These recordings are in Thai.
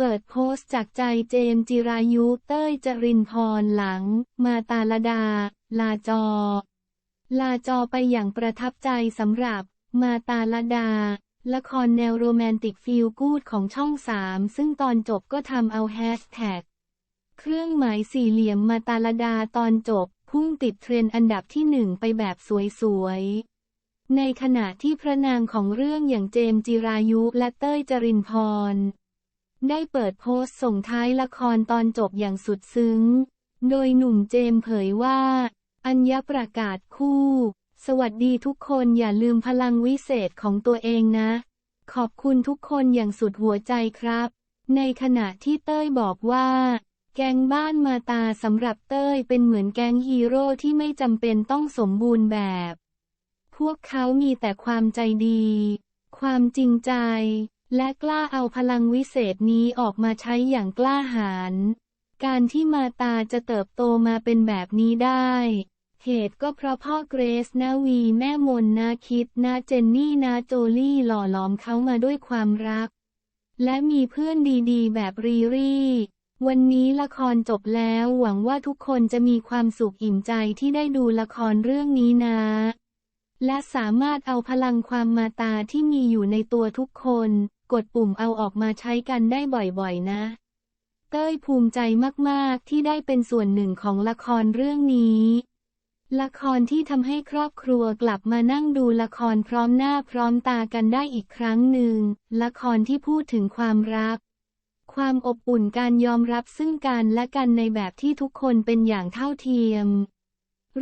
เปิดโพสต์จากใจเจมจิรายุเต้ยจรินพรหลัง มาตาลดา ลาจอ ลาจอไปอย่างประทับใจสำหรับ มาตาลดา ละครแนวโรแมนติกฟีลกูดของช่องสามซึ่งตอนจบก็ทำเอาแฮชแท็กเครื่องหมายสี่เหลี่ยมมาตาลดาตอนจบ พุ่งติดเทรนด์อันดับที่หนึ่งไปแบบสวยๆ ในขณะที่พระนางของเรื่องอย่างเจมจิรายุและเต้ยจรินพร ได้เปิดโพสต์ส่งท้ายละครตอนจบอย่างสุดซึ้ง โดยหนุ่มเจมเผยว่า อัญญประกาศคู่ สวัสดีทุกคนอย่าลืมพลังวิเศษของตัวเองนะ ขอบคุณทุกคนอย่างสุดหัวใจครับ ในขณะที่เต้ยบอกว่า แกงบ้านมาตาสำหรับเต้ยเป็นเหมือนแกงฮีโร่ที่ไม่จำเป็นต้องสมบูรณ์แบบ พวกเขามีแต่ความใจดี ความจริงใจ และกล้าเอาพลังวิเศษนี้ออกมาใช้อย่างกล้าหาญ การที่มาตาจะเติบโตมาเป็นแบบนี้ได้ เหตุก็เพราะพ่อเกรซนาวีแม่มนนาคิดนาเจนนี่นาโจลี่หล่อหลอมเขามาด้วยความรัก และมีเพื่อนดีๆ แบบรีรี่ วันนี้ละครจบแล้วหวังว่าทุกคนจะมีความสุขอิ่มใจที่ได้ดูละครเรื่องนี้นะ และสามารถเอาพลังความมาตาที่มีอยู่ในตัวทุกคน กดปุ่มเอาออกมาใช้กันได้บ่อยๆนะ เต้ยภูมิใจมากๆที่ได้เป็นส่วนหนึ่งของละครเรื่องนี้ ละครที่ทำให้ครอบครัวกลับมานั่งดูละครพร้อมหน้าพร้อมตากันได้อีกครั้งหนึ่ง ละครที่พูดถึงความรัก ความอบอุ่นการยอมรับซึ่งกันและกันในแบบที่ทุกคนเป็นอย่างเท่าเทียม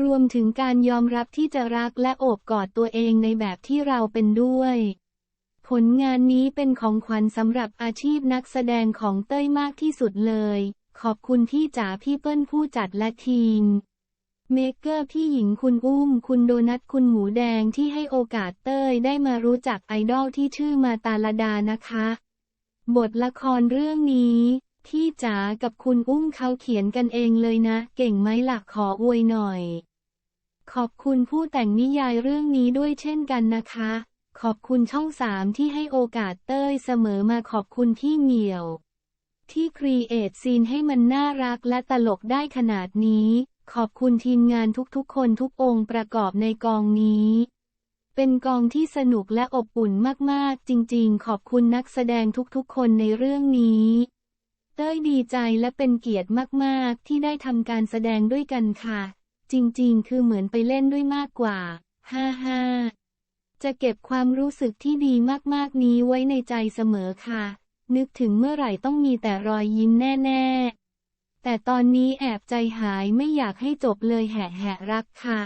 รวมถึงการยอมรับที่จะรักและโอบกอดตัวเองในแบบที่เราเป็นด้วย ผลงานนี้เป็นของขวัญสำหรับอาชีพนักแสดงของเต้ยมากที่สุดเลย ขอบคุณพี่จ๋าพี่เปิ้ลผู้จัดและทีม เมเกอร์พี่หญิงคุณอุ้ม คุณโดนัทคุณหมูแดงที่ให้โอกาสเต้ยได้มารู้จักไอดอลที่ชื่อมาตาลดานะคะ บทละครเรื่องนี้ พี่จ๋ากับคุณอุ้มเขาเขียนกันเองเลยนะ เก่งไหมล่ะขออวยหน่อย ขอบคุณผู้แต่งนิยายเรื่องนี้ด้วยเช่นกันนะคะ ขอบคุณช่องสามที่ให้โอกาสเต้ยเสมอมาขอบคุณพี่เหมียว ที่ครีเอทซีนให้มันน่ารักและตลกได้ขนาดนี้ ขอบคุณทีมงานทุกๆ คนทุกองค์ประกอบในกองนี้เป็นกองที่สนุกและอบอุ่นมาก ๆ จริง ๆ ขอบคุณนักแสดงทุก ๆ คนในเรื่องนี้ เต้ยดีใจและเป็นเกียรติมาก ๆ ที่ได้ทำการแสดงด้วยกันค่ะ จริง ๆ คือเหมือนไปเล่นด้วยมากกว่า ฮ่าฮ่าจะเก็บความรู้สึกที่ดีมาก ๆ นี้ไว้ในใจเสมอค่ะ นึกถึงเมื่อไหร่ต้องมีแต่รอยยิ้มแน่ ๆ แต่ตอนนี้แอบใจหายไม่อยากให้จบเลยแหะแหะรักค่ะ